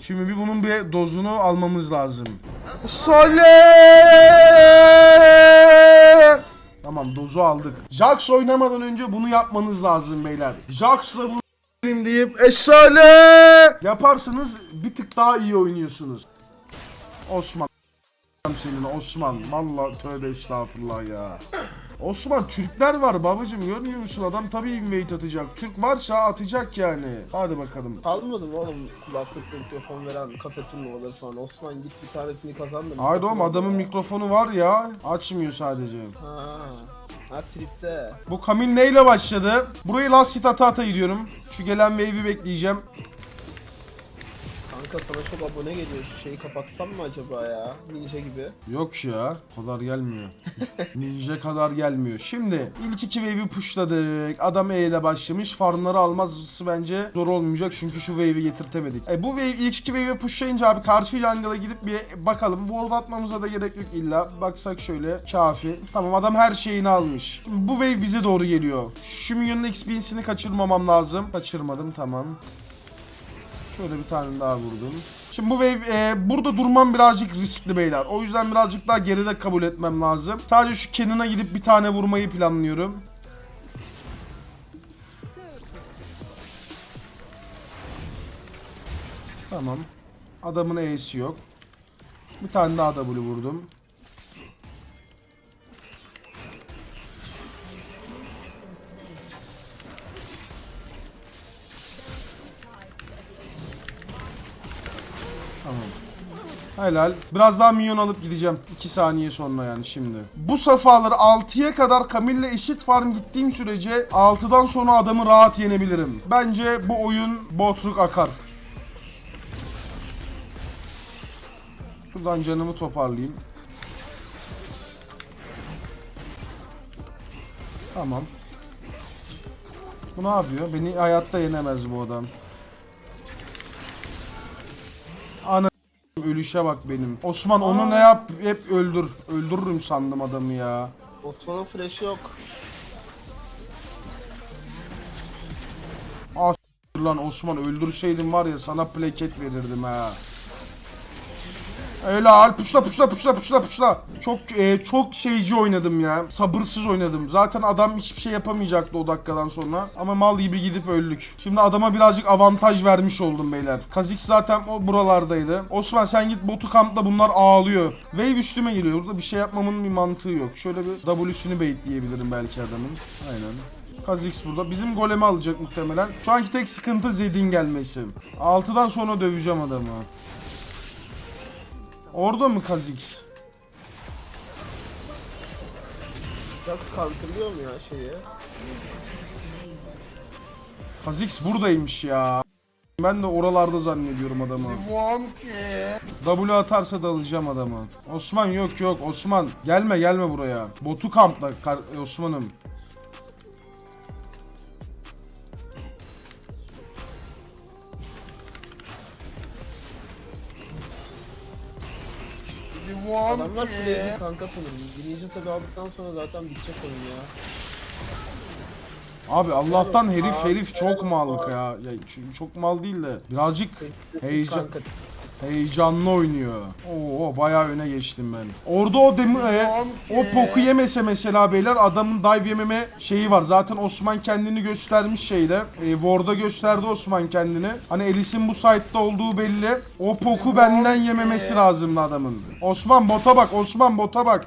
Şimdi bir bunun bir dozunu almamız lazım. Sole! Tamam dozu aldık. Jax oynamadan önce bunu yapmanız lazım beyler. Jax'la bu deyip eşale yaparsınız bir tık daha iyi oynuyorsunuz. Osman senin Osman. Valla tövbe estağfurullah ya. Osman Türkler var babacım görmüyor musun? Adam tabii invade atacak. Türk varsa atacak yani. Hadi bakalım. Kalmadı mı oğlum kulaklık mikrofon veren kafe turnuvaları falan. Osman git bir tanesini kazandı. Haydi oğlum adamın mikrofonu var ya. Açmıyor sadece. Ha. Ha tripte. Bu Kamil neyle başladı? Burayı last hit ata ata gidiyorum. Şu gelen wave'i bekleyeceğim. Kanka sana çok abone geliyor. Şu şeyi kapatsam mı acaba ya? Ninja gibi. Yok ya. Kadar gelmiyor. Ninja kadar gelmiyor. Şimdi ilk iki wave'i pushladık. Adam E ile başlamış. Farmları alması bence zor olmayacak. Çünkü şu wave'i getirtemedik. E, bu wave ilk iki wave'i pushlayınca abi karşı jungle'a gidip bir bakalım. Ward atmamıza da gerek yok illa. Baksak şöyle kafi. Tamam adam her şeyini almış. Bu wave bize doğru geliyor. Şu minyonun XP'sini kaçırmamam lazım. Kaçırmadım tamam. Şöyle bir tane daha vurdum. Şimdi bu wave e, burada durmam birazcık riskli beyler. O yüzden birazcık daha geride kabul etmem lazım. Sadece şu Cannon'a gidip bir tane vurmayı planlıyorum. Tamam. Adamın E'si yok. Bir tane daha W vurdum. Helal. Biraz daha minyon alıp gideceğim. 2 saniye sonra yani şimdi. Bu safhaları 6'ya kadar Camille'le eşit farm gittiğim sürece 6'dan sonra adamı rahat yenebilirim. Bence bu oyun botruk akar. Şuradan canımı toparlayayım. Tamam. Bu ne yapıyor? Beni hayatta yenemez bu adam. Ölüşe bak benim. Osman onu ne yap hep öldür. Öldürürüm sandım adamı ya. Osman'ın flash'ı yok. Dur Lan Osman öldürseydin var ya sana plaket verirdim ha. Öyle al puşla puşla puşla puşla puşla. Çok e, çok şeyci oynadım ya. Sabırsız oynadım. Zaten adam hiçbir şey yapamayacaktı o dakikadan sonra. Ama mal gibi gidip öldük. Şimdi adama birazcık avantaj vermiş oldum beyler. Kazik zaten o buralardaydı. Osman sen git botu kampla bunlar ağlıyor. Wave üstüme geliyor. Burada bir şey yapmamın bir mantığı yok. Şöyle bir W'sünü baitleyebilirim belki adamın. Aynen. Kha'Zix burada. Bizim golemi alacak muhtemelen. Şu anki tek sıkıntı Zed'in gelmesi. 6'dan sonra döveceğim adamı. Orada mı Kha'Zix? Jax counterlıyor mu ya şeyi? Kha'Zix buradaymış ya. Ben de oralarda zannediyorum adamı. W atarsa da alacağım adamı. Osman yok yok Osman. Gelme gelme buraya. Botu kampla kar- Osman'ım. Adamlar flash'ı kanka sanırım. Ninja tabi aldıktan sonra zaten bitecek oyun ya. Abi Allah'tan herif herif çok mallık ya. ya çok mal değil de birazcık Heyecan- Kanka Heyecanlı oynuyor. Oo bayağı öne geçtim ben. Orada o demi, e, o poku yemese mesela beyler adamın dive yememe şeyi var. Zaten Osman kendini göstermiş şeyde. E, Ward'a gösterdi Osman kendini. Hani Elis'in bu site'da olduğu belli. O poku benden yememesi lazımdı adamın. Osman bota bak. Osman bota bak.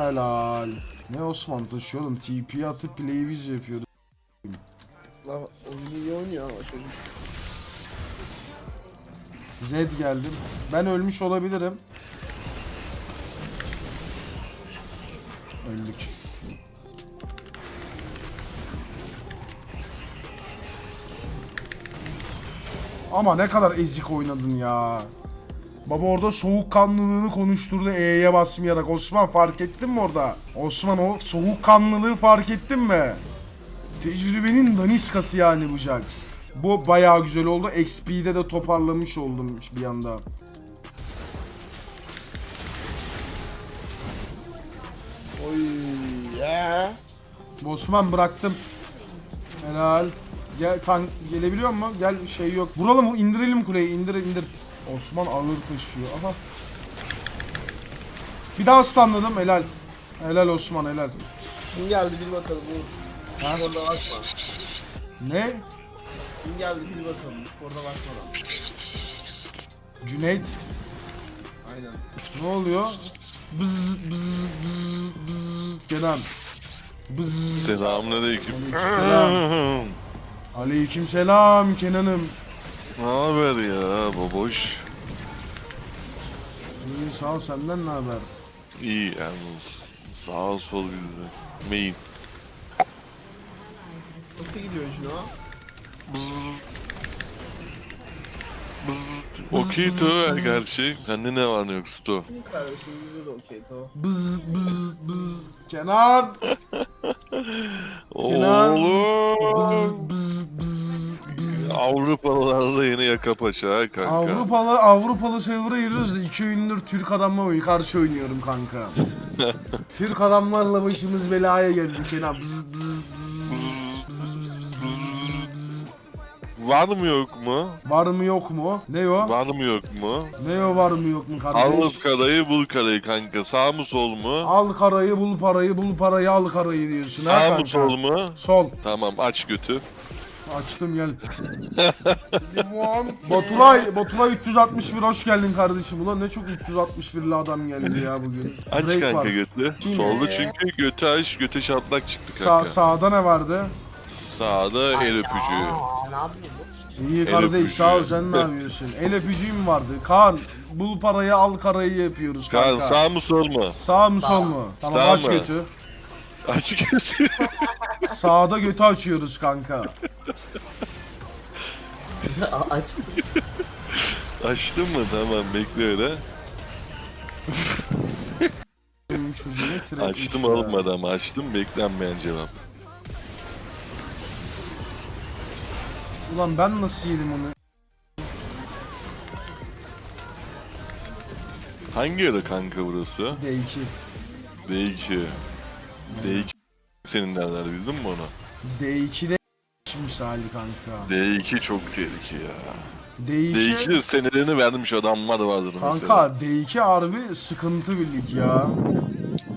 Helal. Ne Osman taşıyor oğlum. TP atıp play biz yapıyordu. la oyunu iyi oynuyor ama çocuk. Zed geldim. Ben ölmüş olabilirim. Öldük. Ama ne kadar ezik oynadın ya. Baba orada soğukkanlılığını konuşturdu E'ye basmayarak. Osman fark ettin mi orada? Osman o soğukkanlılığı fark ettin mi? Tecrübenin daniskası yani bu Jax. Bu bayağı güzel oldu. XP'de de toparlamış oldum bir anda. Oy ya. Osman bıraktım. Helal. Gel kan gelebiliyor mu? Gel şey yok. Vuralım indirelim kuleyi indir indir. Osman ağır taşıyor. Aha. Bir daha stunladım helal. Helal Osman helal. Kim geldi bil bakalım. Bu Ha? Bakma. Ne? Kim geldi bil bakalım. Discord'a bakma lan. Cüneyt. Aynen. Ne oluyor? Bız bız bız bız. Kenan. Bız. Selamünaleyküm. Aleykümselam. Aleykümselam Kenan'ım. Ne haber ya baboş? İyi sağ ol senden ne haber? İyi yalnız. Sağ sol bizde. Main. Nasıl gidiyor Juno? Okey to gerçi. Sende ne var ne yok sto. Kardeşim bizde de okey tamam. Bız bız bız. Kenan. Kenan. Oğlum. bız bız bız. Avrupalılarla yine yaka paça ha kanka. Avrupalı Avrupalı server'a giriyoruz da iki oyundur Türk adamla karşı oynuyorum kanka. Türk adamlarla başımız belaya geldi Kenan. Bız bız bız. Var mı yok mu? Var mı yok mu? Ne o? Var mı yok mu? Ne o var mı yok mu kardeş? Al karayı bul karayı kanka. Sağ mı sol mu? Al karayı bul parayı bul parayı al karayı diyorsun Sağ mı sol mu? Sol. Tamam aç götü. Açtım gel. Baturay, Baturay 361 hoş geldin kardeşim. Ulan ne çok 361'li adam geldi ya bugün. Aç Break kanka var. götü. Kim? Solda çünkü götü aç, göte şatlak çıktı Sağ, kanka. sağda ne vardı? Sağda el öpücüğü. Ne yapıyorsun? İyi El kardeş öpücüğü. sağ ol sen ne yapıyorsun? El öpücüğüm vardı. Kaan bul parayı al karayı yapıyoruz Kaan kanka. sağ mı sol mu? Sağ mı sol mu? Tamam Sağ aç mı? götü. Aç götü. Sağda götü açıyoruz kanka. Açtım. Açtın mı? Tamam bekle öyle. Benim Açtım iş ya. olmadı ama açtım beklenmeyen cevap. Ulan ben nasıl yedim onu? Hangi yere kanka burası? D2. D2. D2 senin derler bildin mi onu? D2'de misali kanka. D2 çok tehlike ya. D2, D2 senelerini vermiş adamlar vardır mesela. kanka D2 harbi sıkıntı bir lig ya.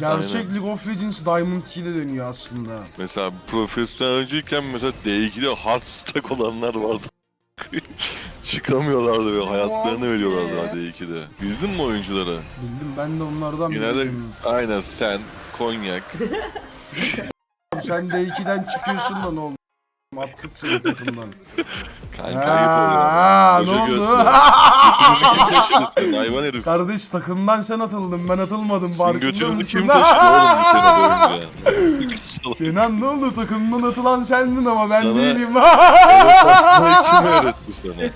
Gerçek League of Legends Diamond 2'de dönüyor aslında. Mesela profesyonelciyken mesela D2'de hard stack olanlar vardı. Çıkamıyorlardı ve hayatlarını veriyorlardı ha D2'de. Bildin mi oyuncuları? Bildim ben de onlardan Genelde biriyim. aynen sen, konyak. Sen D2'den çıkıyorsun da ne oldu? Attık seni takımdan. Kanka ayıp. Aa, ne oldu? kim hayvan herif? Kardeş takımdan sen atıldın ben atılmadım Senin farkında götünü mısın? kim taşıdı oğlum bir sene boyunca? Salak. Kenan ne oldu takımdan atılan sendin ama ben Sana- değilim. Satmayı kim öğretti sana?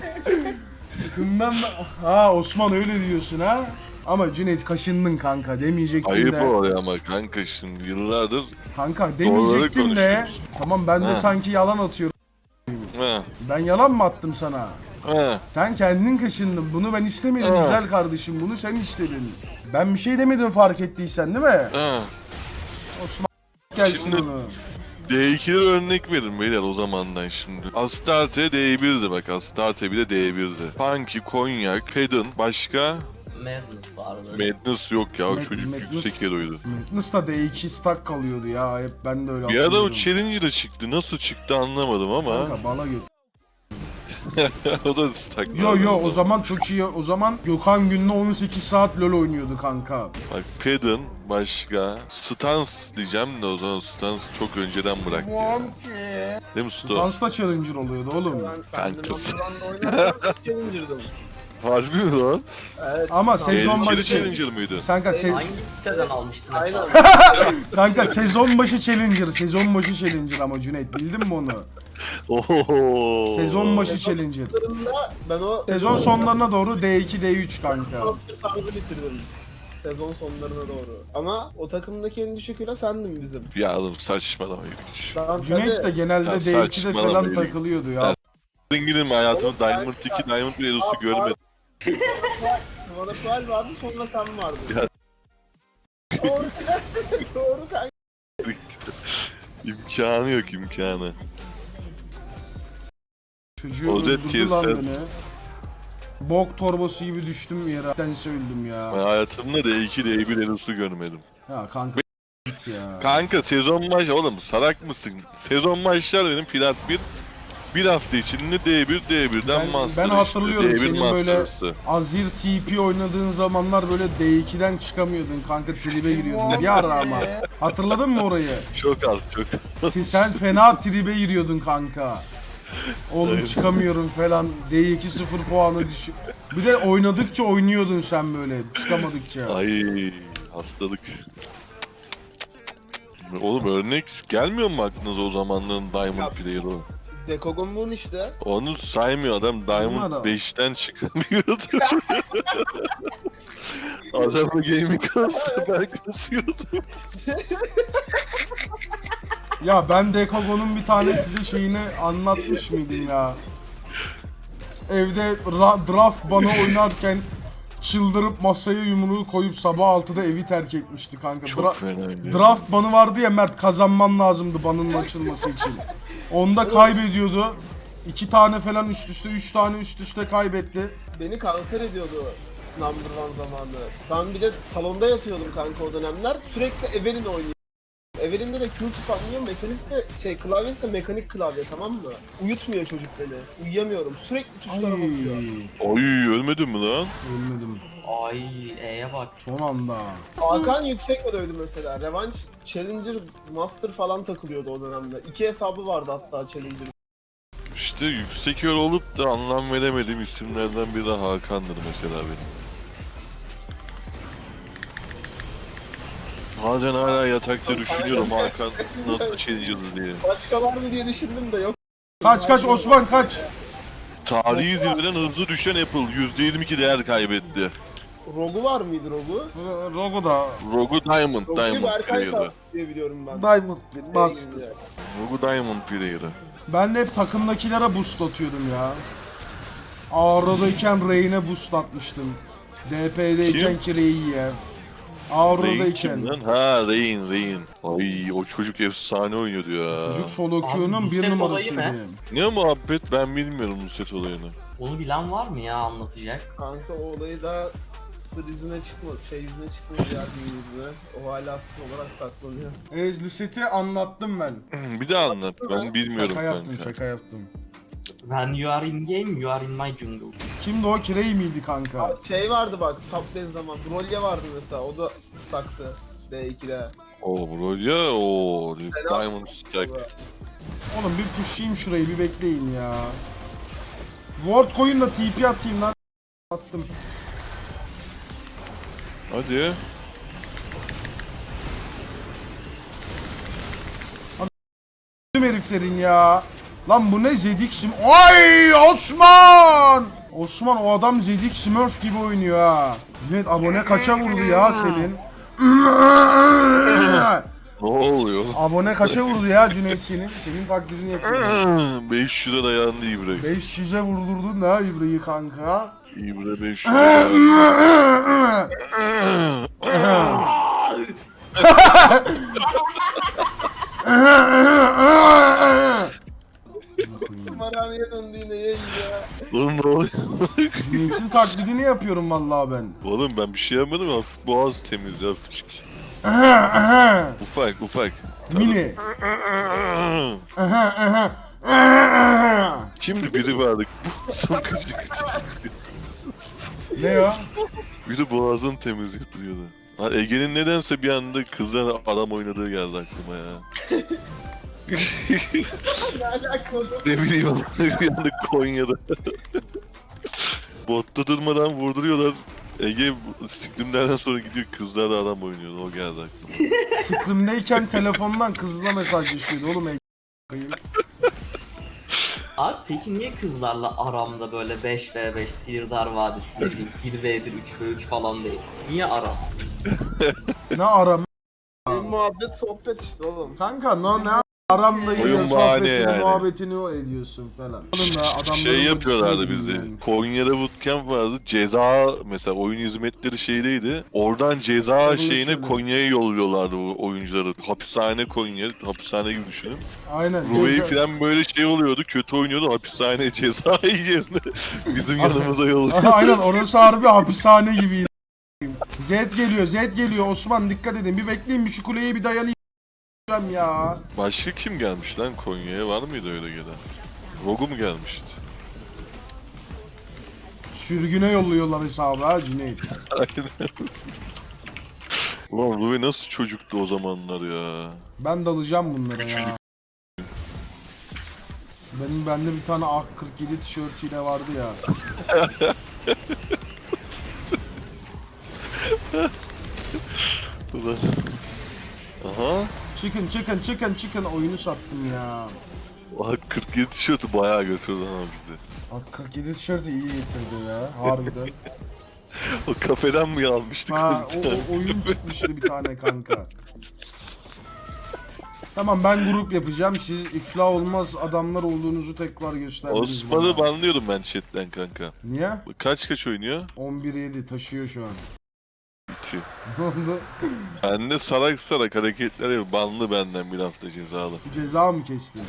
Takımdan da... Ha Osman öyle diyorsun ha? Ama Cüneyt kaşındın kanka demeyecektim Ayıp de. oluyor ama kanka şimdi yıllardır Kanka demeyecektim de. konuşuyoruz. Tamam ben de Ha. sanki yalan atıyorum. Ben yalan mı attım sana? ha. Sen kendin kaşındın. Bunu ben istemedim Ha. güzel kardeşim. Bunu sen istedin. Ben bir şey demedim fark ettiysen değil mi? Ha. Osman gelsin Şimdi- onu. D2'lere örnek verin beyler o zamandan şimdi. Astarte D1'di bak Astarte bile D1'di. Funky, Konyak, Pedon, başka? Madness vardı. Madness yok ya Mad- çocuk Madness- yüksek heroydu. Madness da D2 stack kalıyordu ya. Hep ben de öyle Bir ara o hatırlıyorum. Challenger'a çıktı. Nasıl çıktı anlamadım ama. Kanka bala göt. o da stack. Yo yo o zaman çok iyi. O zaman Gökhan günde 18 saat LoL oynuyordu kanka. Bak Pedon başka. Stans diyeceğim de o zaman Stans çok önceden bıraktı ya. Değil mi Sto? Dansla Challenger oluyordu oğlum. Ben Kanka. oynarken Challenger'dım. Harbi mi lan? Evet. Ama sezon başı- Challenger mıydı? Kanka, se- Hangi siteden almıştın Aynen. kanka sezon başı Challenger, sezon başı Challenger ama Cüneyt bildin mi onu? Oho. Sezon başı Challenger. Sonlarında ben o Sezon sonlarına doğru D2 D3 kanka. tarzı bitirdim. Sezon sonlarına doğru. Ama o takımdaki en düşük hero sendin bizim. Ya oğlum saçmalama yürü. Ben Cüneyt de genelde Ya D2'de saçmalama falan yürü. takılıyordu ya. Zenginim hayatımda Diamond 2, Diamond 1 elosu görmedim. Bana Fuel vardı sonra sen vardın. Ya. Doğru. Doğru kanka. imkanı yok imkanı. Çocuğu Ozet öldürdü lan keser. beni. Bok torbası gibi düştüm yere. Ben öldüm ya. Ben hayatımda D2 D1 Elus'u görmedim. Ya kanka git ya. Kanka sezon maç oğlum sarak mısın? Sezon maçlar benim plat 1 bir hafta içinde D1 D1'den Ben- Master ben hatırlıyorum işte, senin D1 böyle- Masters'ı. Azir TP oynadığın zamanlar böyle D2'den çıkamıyordun kanka tribe giriyordun. Bir ara ama. Hatırladın mı orayı? Çok az çok az. Sen fena tribe giriyordun kanka. Oğlum çıkamıyorum falan. D2 0 puanı düşük. Bir de oynadıkça oynuyordun sen böyle çıkamadıkça. Ay hastalık. Oğlum örnek gelmiyor mu aklınıza o zamanların Diamond Player'ı? Dekogun bunun işte. Onu saymıyor adam Diamond Numara. 5'ten çıkamıyordu. Adamı gaming kastı ben kasıyordum. Ya ben Dekogo'nun bir tane size şeyini anlatmış mıydım ya? Evde ra- draft bana oynarken çıldırıp masaya yumruğu koyup sabah 6'da evi terk etmişti kanka. Çok Dra- draft banı vardı ya Mert kazanman lazımdı banın açılması için. Onda kaybediyordu. İki tane falan üst üste, üç tane üst üste kaybetti. Beni kanser ediyordu number one zamanı. Ben bir de salonda yatıyordum kanka o dönemler. Sürekli Evelyn oynuyor. Evelyn'de de Q spamlıyor, mekanist de şey klavyesi de mekanik klavye tamam mı? Uyutmuyor çocuk beni. Uyuyamıyorum. Sürekli tuşlara Ay, basıyor. Oy ölmedin mi lan? ölmedim. Ay E'ye bak. Son anda. Hakan yüksek mi dövdü mesela? Revanch, Challenger, Master falan takılıyordu o dönemde. İki hesabı vardı hatta Challenger. İşte yüksek yol olup da anlam veremediğim isimlerden biri de Hakan'dır mesela benim. Bazen hala yatakta düşünüyorum Hakan nasıl challenger'dı diye. Başka var mı diye düşündüm de yok. Kaç kaç Osman kaç. Tarihi zirveden hızlı düşen Apple %22 değer kaybetti. Rogu var mıydı Rogu? Rogo da Rogu Diamond, Rogu'yu Diamond Berkay Player'ı. diye biliyorum ben. Diamond bastı. Neydi? Rogu Diamond Player'ı. Ben de hep takımdakilere boost atıyordum ya. Aura'dayken Reyne boost atmıştım. DP'deyken ki Rain lan? Ha Rain, Rain. Ay o çocuk efsane oynuyordu ya. Çocuk solo Abi, bir set numarasıydı. olayı Ne muhabbet ben bilmiyorum bu set olayını. Onu bilen var mı ya anlatacak? Kanka o olayı da sır yüzüne çıkmadı, şey yüzüne çıkmadı ya gün yüzüne. O hala sır olarak saklanıyor. Evet Lucet'i anlattım ben. Bir de anlat ben bilmiyorum Şaka yaptım kanka. şaka yaptım. When you are in game, you are in my jungle. Kimdi o Kirey miydi kanka? Şey vardı bak, top lane zaman, Broly vardı mesela, o da staktı D2'de. Oo bro ya o Fena Diamond Stack. Oğlum bir pushayım şurayı bir bekleyin ya. Ward koyun da TP atayım lan. Attım. Hadi. Tüm heriflerin ya. Lan bu ne Zedik Sim... Ay Osman! Osman o adam Zedik Smurf gibi oynuyor ha. Evet abone kaça vurdu ya senin? Ne oluyor? abone kaça vurdu ya Cüneyt senin? Senin taklidini yapıyor. 500'e dayandı İbre. 500'e vurdurdun ha İbre'yi kanka. İbre 500'e dayandı. Tımarhaneye döndü yine yayın ya. Oğlum ne oluyor? Cüneyt'in taklidini yapıyorum vallahi ben. Oğlum ben bir şey yapmadım hafif boğaz temiz ya hafifçik. Ufak ufak. Mini. Şimdi biri vardı. Boğazım küçük. ne o? Biri boğazını temiz yapıyordu. Ha, Ege'nin nedense bir anda kızlar adam oynadığı geldi aklıma ya. Ne alakalı? ne bileyim ama bir anda Konya'da. Botta durmadan vurduruyorlar. Ege siklimlerden sonra gidiyor kızlarla adam oynuyor. O geldi aklıma. Scrim'deyken telefondan kızla mesajlaşıyordu oğlum. ey- Abi peki niye kızlarla aramda böyle 5v5 Sihirdar Vadisi ne bileyim 1v1 3v3 falan değil? Niye aram? Ne aram? Benim muhabbet sohbet işte oğlum. Kanka no ne Yiyor bahane sohbetini yani. muhabbetini o ediyorsun falan. Adamların Şey yapıyorlardı bizi. bilmiyorum. Konya'da bootcamp vardı. Ceza mesela oyun hizmetleri şeydeydi. Oradan ceza Doğru şeyine. Konya'ya yolluyorlardı o oyuncuları. Hapishane Konya, hapishane gibi düşünün. Aynen. Ruveyi ceza- falan böyle şey oluyordu, kötü oynuyordu. Hapishane ceza yerine bizim yanımıza yolluyor. Aynen orası harbi hapishane gibi. Zed geliyor, Zed geliyor. Osman dikkat edin. Bir bekleyin bir şu kuleye bir dayanayım ya. Başka kim gelmiş lan Konya'ya? Var mıydı öyle gelen? Rogu mu gelmişti? Sürgüne yolluyorlar hesabı ha Cüneyt. Aynen. Ulan Ruve nasıl çocuktu o zamanlar ya? Ben dalacağım bunlara ya. Benim bende bir tane AK 47 tişörtüyle vardı ya. Ulan. Aha. Çıkın çıkın çıkın çıkın oyunu sattım ya. Bak 47 tişörtü bayağı götürdü ama bizi. AK 47 tişörtü iyi getirdi ya harbiden. O kafeden mi almıştık Ha o, o oyun çıkmıştı bir tane kanka. Tamam ben grup yapacağım. Siz iflah olmaz adamlar olduğunuzu tekrar gösterdiniz. Osman'ı bana. banlıyorum ben chatten kanka. Niye? Kaç kaç oynuyor? 11-7 taşıyor şu an. Bitti. Ne oldu? Ben de sarak sarak hareketler yapıyor. Banlı benden bir hafta cezalı. Ceza mı kestin?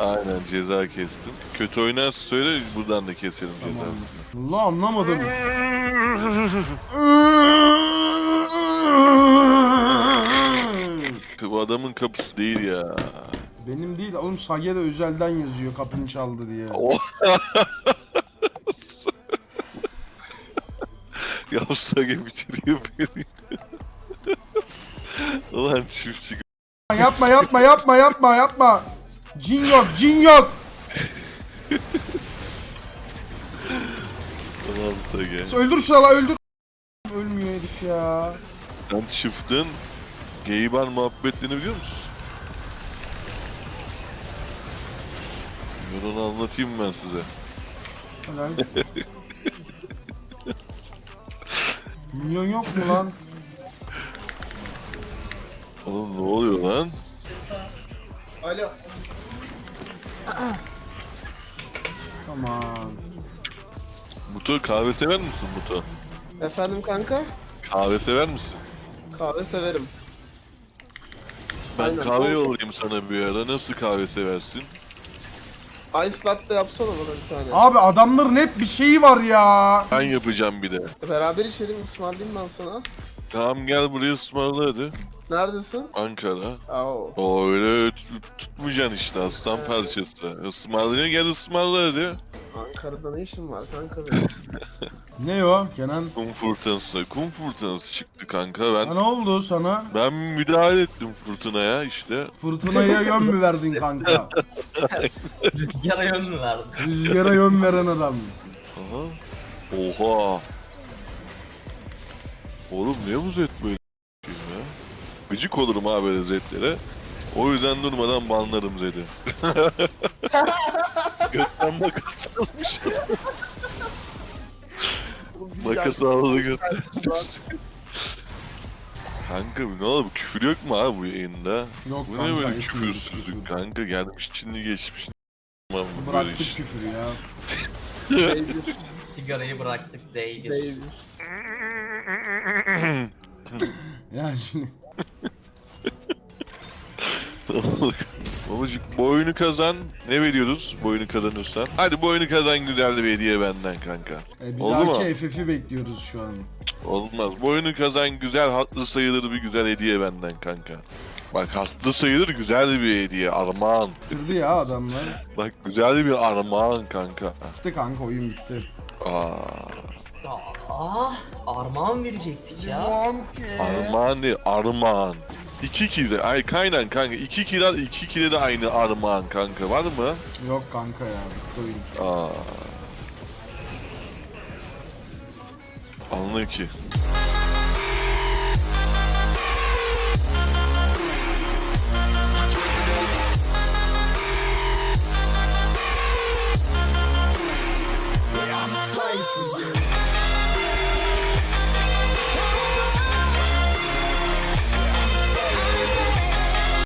Aynen ceza kestim. Kötü oynarsa söyle buradan da keselim cezasını. Allah anlamadım. Bu adamın kapısı değil ya. Benim değil oğlum Sage'de özelden yazıyor kapını çaldı diye. Yapsa gibi bitiriyor beni. Ulan çiftçi Yapma yapma yapma yapma yapma. Cin yok cin yok. Ulan Sage. Öldür şunu la öldür. Ölmüyor herif ya. Sen çiftin Geyban muhabbetlerini biliyor musun? Ben onu anlatayım ben size. Helal. Milyon yok mu lan? Oğlum ne oluyor lan? Alo. Tamam. Muto kahve sever misin Muto? Efendim kanka? Kahve sever misin? Kahve severim. Ben Aynen, kahve yollayayım sana bir ara. Nasıl kahve seversin? Ice latte yapsana bana bir tane. Abi adamların hep bir şeyi var ya. Ben yapacağım bir de. Beraber içelim ısmarlayayım ben sana. Tamam gel buraya ısmarla hadi. Neredesin? Ankara. Oo. O öyle tut- tutmayacaksın işte aslan parçası. Ismarlıyor gel ısmarla hadi. Ankara'da ne işin var kanka benim? Ne o Kenan? Kum fırtınası. Kum fırtınası çıktı kanka. Ha, Ben ne oldu sana? ben müdahale ettim fırtınaya işte. Fırtınaya yön mü verdin kanka? Rüzgara yön mü verdin? Rüzgara yön veren adam. Aha. Oha. Oğlum niye bu zet böyle ya? Gıcık olurum ha böyle zetlere. O yüzden durmadan banlarım zedi. Götten makas almış. makas aldı götten. Kanka ne oldu? Bu küfür yok mu abi bu yayında? Yok Bu ne kanka, böyle etmiyoruz küfürsüzlük küfür. kanka? Gelmiş Çinli geçmiş. Tamam bu böyle Bıraktık iş. küfürü ya. Sigarayı bıraktık değil. Beydir. Ya şimdi. Babacık bu oyunu kazan. Ne veriyoruz bu oyunu kazanırsan? Hadi bu oyunu kazan güzel bir hediye benden kanka. E, bir Oldu mu? dahaki FF'i bekliyoruz şu an. Olmaz. Bu oyunu kazan güzel hatlı sayılır bir güzel hediye benden kanka. Bak hatlı sayılır güzel bir hediye. Armağan. Bitirdi ya adamlar. Bak güzel bir armağan kanka. Bitti kanka oyun bitti. Aa, Aa, armağan verecektik ya. armağan değil armağan. İki kide. Ay kaynan kanka. İki kide iki kide de aynı armağan kanka. Var mı? Yok kanka ya oyun. Aa. Anlıyor ki.